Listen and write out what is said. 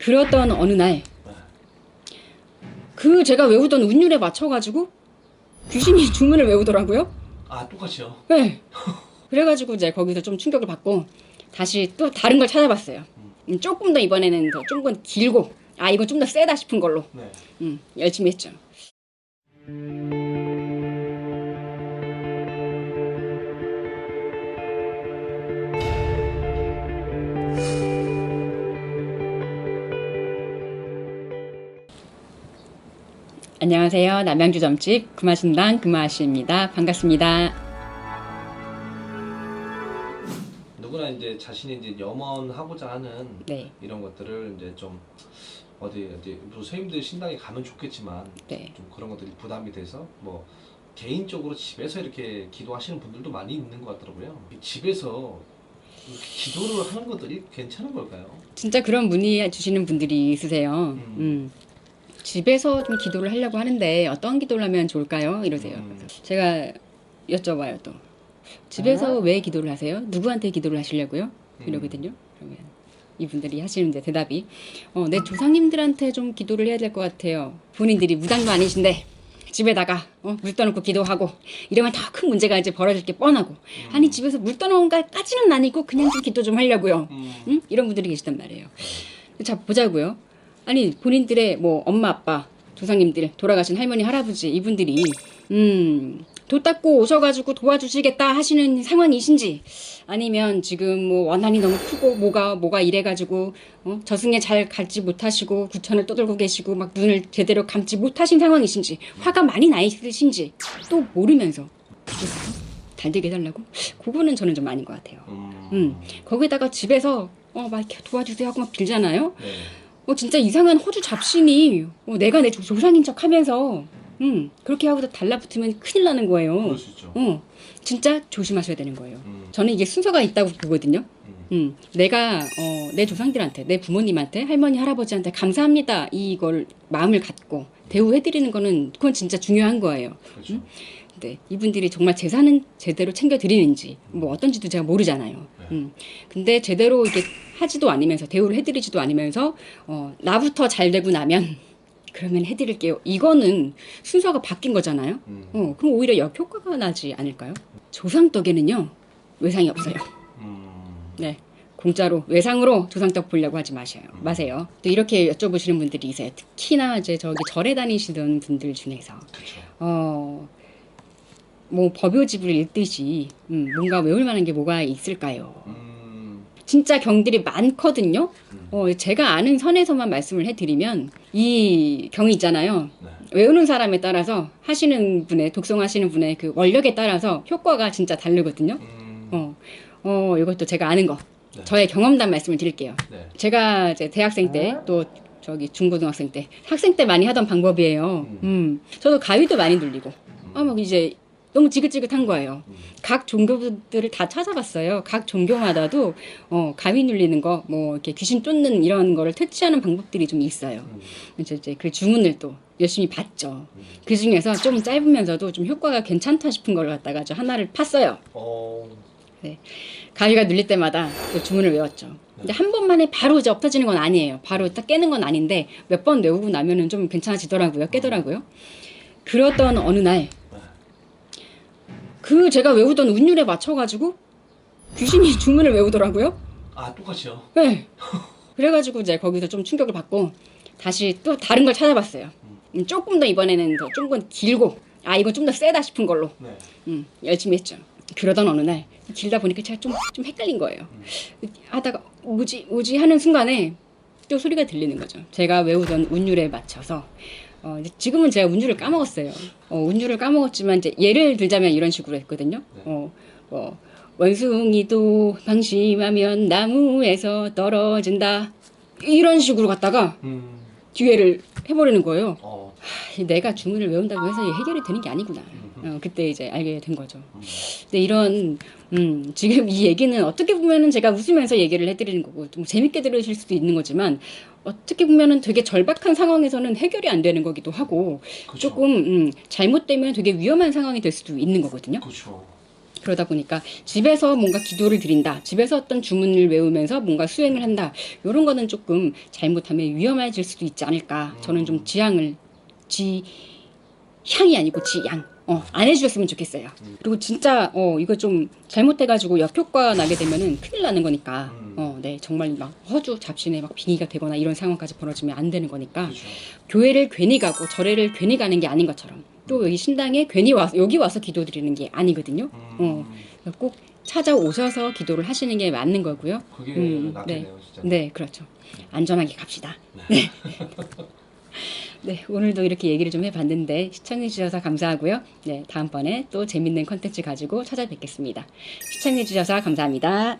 그랬던 어느 날, 그 제가 외우던 운율에 맞춰가지고 귀신이 주문을 외우더라고요. 아 똑같이요. 네. 그래가지고 이제 거기서 좀 충격을 받고 다시 또 다른 걸 찾아봤어요. 음, 조금 더 이번에는 더 조금 더 길고 아 이거 좀 더 세다 싶은 걸로 네. 음, 열심히 했죠. 안녕하세요. 남양주 점집 금화신당 금화씨입니다. 반갑습니다. 누구나 이제 자신이 이제 염원하고자 하는 네, 이런 것들을 이제 좀 어디 어디 뭐 선생님들 신당에 가면 좋겠지만 네. 좀 그런 것들이 부담이 돼서 뭐 개인적으로 집에서 이렇게 기도하시는 분들도 많이 있는 것 같더라고요. 집에서 기도를 하는 것들이 괜찮은 걸까요? 진짜 그런 문의 주시는 분들이 있으세요. 음. 음. 집에서 좀 기도를 하려고 하는데 어떤 기도를 하면 좋을까요? 이러세요. 음. 그래서 제가 여쭤봐요 또. 집에서 왜 기도를 하세요? 누구한테 기도를 하시려고요? 음. 이러거든요. 그러면 이분들이 하시는 이제 대답이 어, 내 조상님들한테 좀 기도를 해야 될 것 같아요. 본인들이 무당도 아니신데 집에다가 어, 물 떠놓고 기도하고 이러면 더 큰 문제가 이제 벌어질 게 뻔하고 아니 집에서 물 떠놓은 것까지는 아니고 그냥 좀 기도 좀 하려고요. 음. 응? 이런 분들이 계시단 말이에요. 자 보자고요. 아니 본인들의 뭐 엄마 아빠 조상님들 돌아가신 할머니 할아버지 이분들이 음 도 닦고 오셔가지고 도와주시겠다 하시는 상황이신지 아니면 지금 뭐 원한이 너무 크고 뭐가 뭐가 이래가지고 어? 저승에 잘 갈지 못하시고 구천을 떠들고 계시고 막 눈을 제대로 감지 못하신 상황이신지 화가 많이 나 있으신지 또 모르면서 달되게 해달라고 그거는 저는 좀 아닌 것 같아요. 음. 음. 거기다가 집에서 어막 이렇게 도와주세요 하고 막 빌잖아요. 네. 어 진짜 이상한 호주 잡신이 어, 내가 내 조- 조상인 척 하면서 음 그렇게 하고서 달라붙으면 큰일 나는 거예요. 있죠. 어 진짜 조심하셔야 되는 거예요. 음. 저는 이게 순서가 있다고 보거든요. 음. 음, 내가 어, 내 조상들한테, 내 부모님한테, 할머니, 할아버지한테 감사합니다. 이걸 마음을 갖고 대우해드리는 거는 그건 진짜 중요한 거예요. 그렇죠. 네, 이분들이 정말 재산은 제대로 챙겨드리는지 뭐 어떤지도 제가 모르잖아요. 네. 음, 근데 제대로 이게 하지도 않으면서 대우를 해드리지도 않으면서 어, 나부터 잘 되고 나면 그러면 해드릴게요. 이거는 순서가 바뀐 거잖아요. 음. 어, 그럼 오히려 역효과가 나지 않을까요? 조상떡에는요 외상이 없어요. 음. 네. 공짜로 외상으로 조상떡 보려고 하지 마세요. 마세요. 또 이렇게 여쭤보시는 분들이 있어요. 특히나 이제 저기 절에 다니시던 분들 중에서 그렇죠. 어, 뭐 법요집을 읽듯이 음, 뭔가 외울 만한 게 뭐가 있을까요? 음. 진짜 경들이 많거든요. 음. 어, 제가 아는 선에서만 말씀을 해드리면 이 경이 있잖아요. 네. 외우는 사람에 따라서 하시는 분의 독송하시는 분의 그 원력에 따라서 효과가 진짜 다르거든요. 음. 어, 어, 이것도 제가 아는 거. 네. 저의 경험담 말씀을 드릴게요. 네. 제가 이제 대학생 때 또 저기 중고등학생 때 학생 때 많이 하던 방법이에요. 음. 음. 저도 가위도 많이 눌리고. 음. 아, 막 이제 너무 지긋지긋한 거예요. 음. 각 종교들을 다 찾아봤어요. 각 종교마다도 어, 가위 눌리는 거, 뭐 이렇게 귀신 쫓는 이런 거를 퇴치하는 방법들이 좀 있어요. 음. 그래서 이제 그 주문을 또 열심히 봤죠. 음. 그 중에서 좀 짧으면서도 좀 효과가 괜찮다 싶은 걸 갖다가 저 하나를 팠어요. 어. 가위가 눌릴 때마다 또 주문을 외웠죠. 근데 한 번만에 바로 이제 엎어지는 건 아니에요. 바로 딱 깨는 건 아닌데 몇 번 외우고 나면은 좀 괜찮아지더라고요. 깨더라고요. 그랬던 어느 날 그 네. 제가 외우던 운율에 맞춰가지고 귀신이 주문을 외우더라고요. 아 똑같이요. 네. 그래가지고 이제 거기서 좀 충격을 받고 다시 또 다른 걸 찾아봤어요. 음, 조금 더 이번에는 더 조금 더 길고 아 이거 좀 더 세다 싶은 걸로 네. 음, 열심히 했죠. 그러던 어느 날 길다 보니까 제가 좀, 좀 헷갈린 거예요. 하다가 뭐지 뭐지 하는 순간에 또 소리가 들리는 거죠. 제가 외우던 운율에 맞춰서 어, 지금은 제가 운율을 까먹었어요. 어, 운율을 까먹었지만 이제 예를 들자면 이런 식으로 했거든요. 어, 뭐 원숭이도 방심하면 나무에서 떨어진다 이런 식으로 갔다가 음. 뒤에를 해버리는 거예요. 어. 하, 내가 주문을 외운다고 해서 해결이 되는 게 아니구나. 어, 그때 이제 알게 된 거죠. 음. 근데 이런 음, 지금 이 얘기는 어떻게 보면은 제가 웃으면서 얘기를 해드리는 거고 좀 재밌게 들으실 수도 있는 거지만 어떻게 보면은 되게 절박한 상황에서는 해결이 안 되는 거기도 하고 그렇죠. 조금 음, 잘못되면 되게 위험한 상황이 될 수도 있는 거거든요. 그렇죠. 그러다 보니까 집에서 뭔가 기도를 드린다. 집에서 어떤 주문을 외우면서 뭔가 수행을 한다. 이런 거는 조금 잘못하면 위험해질 수도 있지 않을까. 저는 좀 지향을 지 향이 아니고 지양. 어, 안 해주셨으면 좋겠어요. 그리고 진짜 어 이거 좀 잘못해가지고 역효과 나게 되면은 큰일 나는 거니까. 음. 어, 네 정말 막 허주 잡신에 막 빙의가 되거나 이런 상황까지 벌어지면 안 되는 거니까. 그렇죠. 교회를 괜히 가고 절에를 괜히 가는 게 아닌 것처럼 또 여기 신당에 괜히 와 여기 와서 기도 드리는 게 아니거든요. 어, 꼭 찾아오셔서 기도를 하시는 게 맞는 거고요. 그게 음, 낫겠네요, 진짜. 네, 그렇죠. 안전하게 갑시다. 네. 네, 오늘도 이렇게 얘기를 좀 해봤는데 시청해주셔서 감사하고요. 네, 다음번에 또 재밌는 컨텐츠 가지고 찾아뵙겠습니다. 시청해주셔서 감사합니다.